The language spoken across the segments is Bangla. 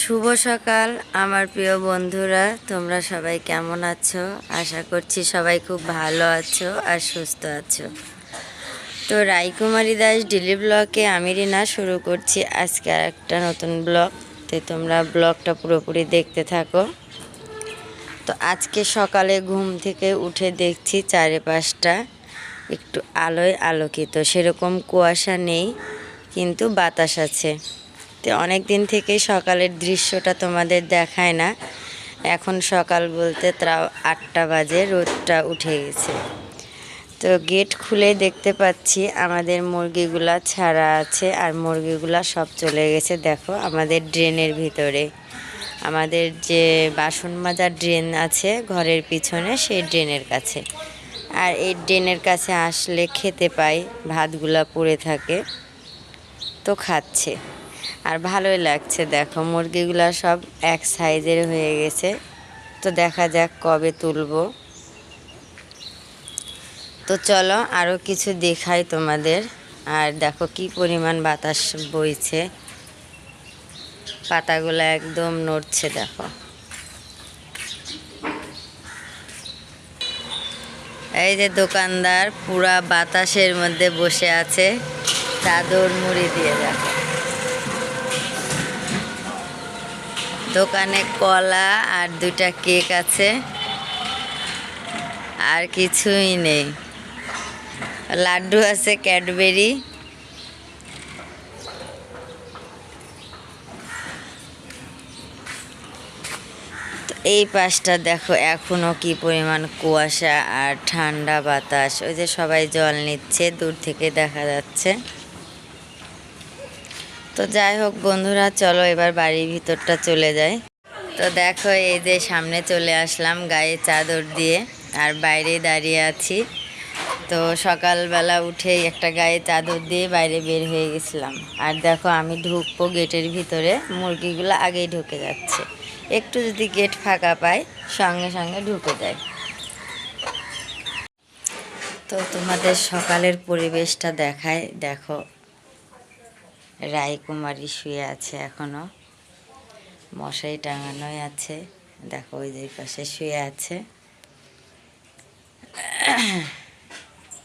শুভ সকাল, আমার প্রিয় বন্ধুরা, তোমরা সবাই কেমন আছো? আশা করছি সবাই খুব ভালো আছো আর সুস্থ আছো। তো রায়কুমারী দাস ডেলি ব্লকে আমি রিনা শুরু করছি আজকে আর একটা নতুন ব্লগ। তো তোমরা ব্লগটা পুরোপুরি দেখতে থাকো। তো আজকে সকালে ঘুম থেকে উঠে দেখছি চারিপাশটা একটু আলোয় আলোকিত, সেরকম কুয়াশা নেই, কিন্তু বাতাস আছে। তো অনেক দিন থেকেই সকালের দৃশ্যটা তোমাদের দেখায় না। এখন সকাল বলতে তাও আটটা বাজে, রোদটা উঠে গেছে। তো গেট খুলে দেখতে পাচ্ছি আমাদের মুরগিগুলা ছাড়া আছে আর মুরগিগুলা সব চলে গেছে। দেখো আমাদের ড্রেনের ভিতরে। আমাদের যে বাসন মাজার ড্রেন আছে ঘরের পিছনে, সেই ড্রেনের কাছে। আর এই ড্রেনের কাছে আসলে খেতে পাই, ভাতগুলা পড়ে থাকে। তো খাচ্ছে। আর ভালোই লাগছে। দেখো, মুরগিগুলা সব এক সাইজের হয়ে গেছে। তো দেখা যাক কবে তুলবো। তো চলো আরও কিছু দেখাই তোমাদের। আর দেখো কি পরিমাণ বাতাস বইছে। পাতাগুলো একদম নড়ছে, দেখো। এই যে দোকানদার পুরা বাতাসের মধ্যে বসে আছে। চাদর মুড়ি দিয়ে, দেখো। দোকানে কলা আর দুইটা কেক আছে। আর কিছুই নেই। লাড্ডু আছে, ক্যাডবেরি। এই পাশটা দেখো, এখনও কি পরিমাণ কুয়াশা আর ঠান্ডা বাতাস। ওই যে সবাই জল নিচ্ছে, দূর থেকে দেখা যাচ্ছে। তো যাই হোক বন্ধুরা, চলো এবার বাড়ির ভিতরটা চলে যাই। তো দেখো, এই যে সামনে চলে আসলাম গায়ে চাদর দিয়ে, আর বাইরে দাঁড়িয়ে আছি। তো সকালবেলা উঠেই একটা গায়ে চাদর দিয়ে বাইরে বের হয়ে গেছিলাম। আর দেখো, আমি ঢুকবো গেটের ভিতরে, মুরগিগুলো আগেই ঢুকে যাচ্ছে। একটু যদি গেট ফাঁকা পাই, সঙ্গে সঙ্গে ঢুকে যায় তো তোমাদের সকালের পরিবেশটা দেখায়। দেখো রায়কুমারী শুয়ে আছে এখনও। মশারি টাঙানোই আছে। দেখো ওই যে পাশে শুয়ে আছে।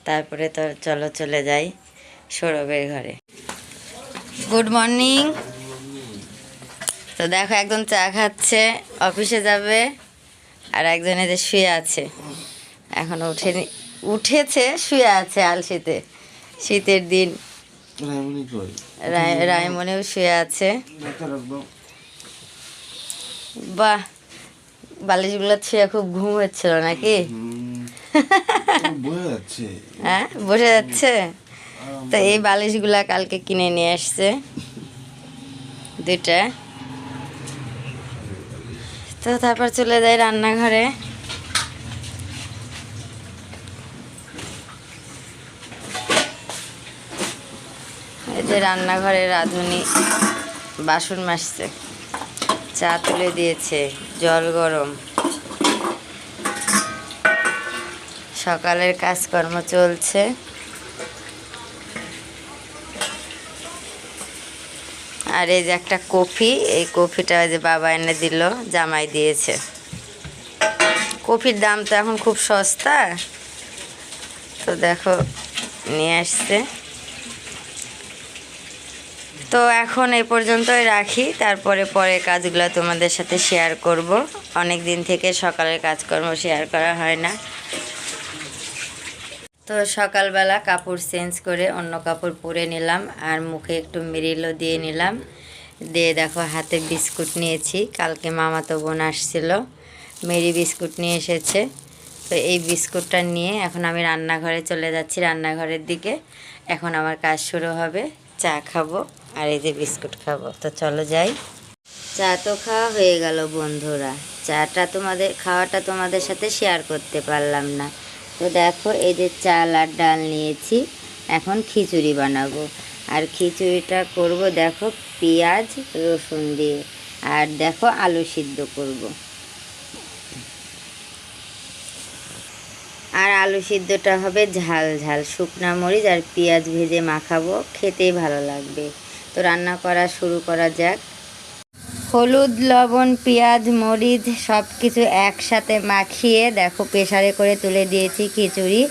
তারপরে তো চলো চলে যাই সৌরভের ঘরে। Good morning. তো দেখো একজন চা খাচ্ছে, অফিসে যাবে আর একজন এদের শুয়ে আছে। এখনও উঠেনি উঠেছে, শুয়ে আছে আলসিতে। শীতের দিন। রায়মণি কই? রায় রায়মনেও শুয়ে আছে। বাহ বালিশগুলো ছুঁয়ে খুব ঘুম হচ্ছিল নাকি? হ্যাঁ বসে যাচ্ছে? তো এই বালিশগুলা কালকে কিনে নিয়ে আসছে। দুইটা। তো তারপর চলে যাই রান্নাঘরে। যে রান্নাঘরে রাঁধুনি, বাসন মাসছে চা তুলে দিয়েছে, জল গরম। সকালের কাজকর্ম চলছে। আর এই যে একটা কফি, এই কফিটা যে বাবা এনে দিল, জামাই দিয়েছে। কফির দাম তো এখন খুব সস্তা। তো দেখো, নিয়ে আসছে। তো এখন এই পর্যন্তই রাখি। তারপরে পরে কাজগুলো তোমাদের সাথে শেয়ার করব। অনেক দিন থেকে সকালের কাজকর্ম শেয়ার করা হয় না। তো সকালবেলা কাপড় চেঞ্জ করে অন্য কাপড় পরে নিলাম আর মুখে একটু মেরিলও দিয়ে নিলাম। দিয়ে দেখো হাতে বিস্কুট নিয়েছি। কালকে মামাতো বোন আসছিল। মেরি বিস্কুট নিয়ে এসেছে। তো এই বিস্কুটটা নিয়ে এখন আমি রান্নাঘরে চলে যাচ্ছি রান্নাঘরের দিকে। এখন আমার কাজ শুরু হবে। চা খাব আর এই যে বিস্কুট খাব। তো চলো যাই। চা তো খাওয়া হয়ে গেল বন্ধুরা। চাটা তোমাদের, খাওয়াটা তোমাদের সাথে শেয়ার করতে পারলাম না। তো দেখো, এই যে চাল আর ডাল নিয়েছি। এখন খিচুড়ি বানাবো। আর খিচুড়িটা করব দেখো পেঁয়াজ, রসুন দিয়ে। আর দেখো আলু সিদ্ধ করব আর আলু সিদ্ধটা হবে, ঝাল ঝাল শুকনা মরিচ আর পেঁয়াজ ভেজে মাখাবো, খেতেই ভালো লাগবে। তো রান্না করা শুরু করা যাক। হলুদ, লবণ, পেঁয়াজ, মরিচ সব কিছু একসাথে মাখিয়ে দেখো প্রেসারে করে তুলে দিয়েছি খিচুড়ি।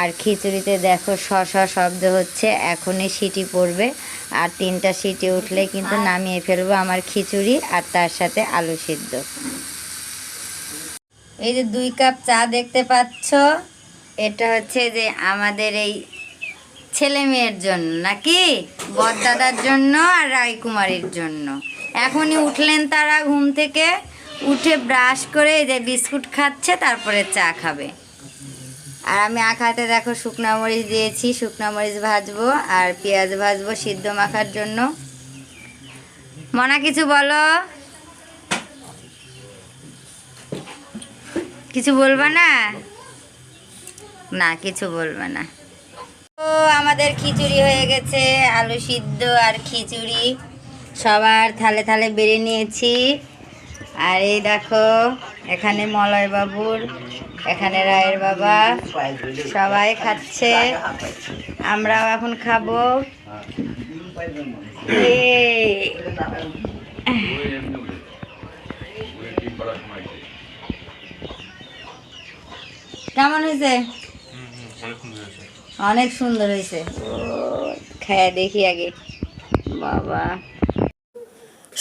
আর খিচুড়িতে দেখো শ শ শব্দ হচ্ছে, এখনই সিটি পড়বে। আর তিনটা সিটি উঠলে কিন্তু নামিয়ে ফেলব আমার খিচুড়ি আর তার সাথে আলু সিদ্ধ। এই যে দুই কাপ চা দেখতে পাচ্ছ? এটা হচ্ছে যে আমাদের এই ছেলে মেয়ের জন্য, নাকি? বরদাদার জন্য আর রায়কুমারীর জন্য। এখনই উঠলেন তারা ঘুম থেকে, উঠে ব্রাশ করে যে বিস্কুট খাচ্ছে, তারপরে চা খাবে। আর আমি আখাতে দেখো শুকনা মরিচ দিয়েছি, শুকনা মরিচ ভাজবো আর পেঁয়াজ ভাজবো সিদ্ধ মাখার জন্য। মনা, কিছু বলো? কিছু বলবা না? না, কিছু বলবে না। তো আমাদের খিচুড়ি হয়ে গেছে, আলু সিদ্ধ আর খিচুড়ি। সবার থালে থালে বেড়ে নিয়েছি। আর এই দেখো, এখানে মলয় বাবুর এখানে রায়ের বাবা, সবাই খাচ্ছে। আমরাও এখন খাব। কেমন হয়েছে? অনেক সুন্দর হয়েছে। খায়া দেখি আগে। বাবা।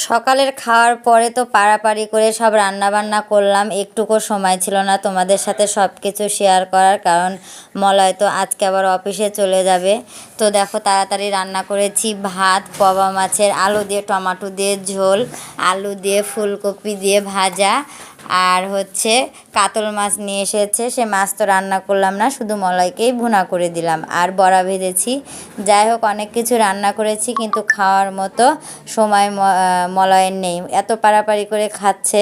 সকালের খাওয়ার পরে তো পাড়াপাড়ি করে সব রান্না বান্না করলাম। একটুকু সময় ছিল না তোমাদের সাথে সব কিছু শেয়ার করার, কারণ মলয় তো আজকে আবার অফিসে চলে যাবে। তো দেখো, তাড়াতাড়ি রান্না করেছি। ভাত, পবা মাছের আলু দিয়ে, টমাটো দিয়ে, ঝোল, আলু দিয়ে, ফুলকপি দিয়ে ভাজা। আর হচ্ছে কাতল মাছ নিয়ে এসেছে। সে মাছ তো রান্না করলাম না, শুধু মলাইকেই ভুনা করে দিলাম। আর বড়া ভেজেছি। যাই হোক, অনেক কিছু রান্না করেছি, কিন্তু খাওয়ার মতো সময় মলয়ের নেই। এত পাড়াপাড়ি করে খাচ্ছে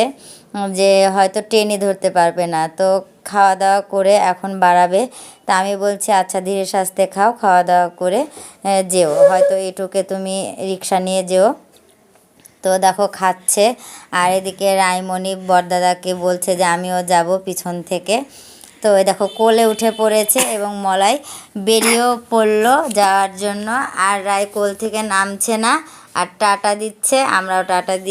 যে হয়তো ট্রেনই ধরতে পারবে না। তো খাওয়া দাওয়া করে এখন বাড়াবে। তা আমি বলছি আচ্ছা ধীরে সাস্তে খাও খাওয়া দাওয়া করে যেও। হয়তো এটুকে তুমি রিক্সা নিয়ে যেও। তো দেখো খাচ্ছে। আর এদিকে রায়মণি বরদাদাকে বলছে যে, আমিও যাব পিছন থেকে। তো এই দেখো কোলে উঠে পড়েছে এবং মলাই বেরিয়েও পড়ল যাওয়ার জন্য। আর রায় কোল থেকে নামছে না, আর টাটা দিচ্ছে, আমরাও টাটা দিয়ে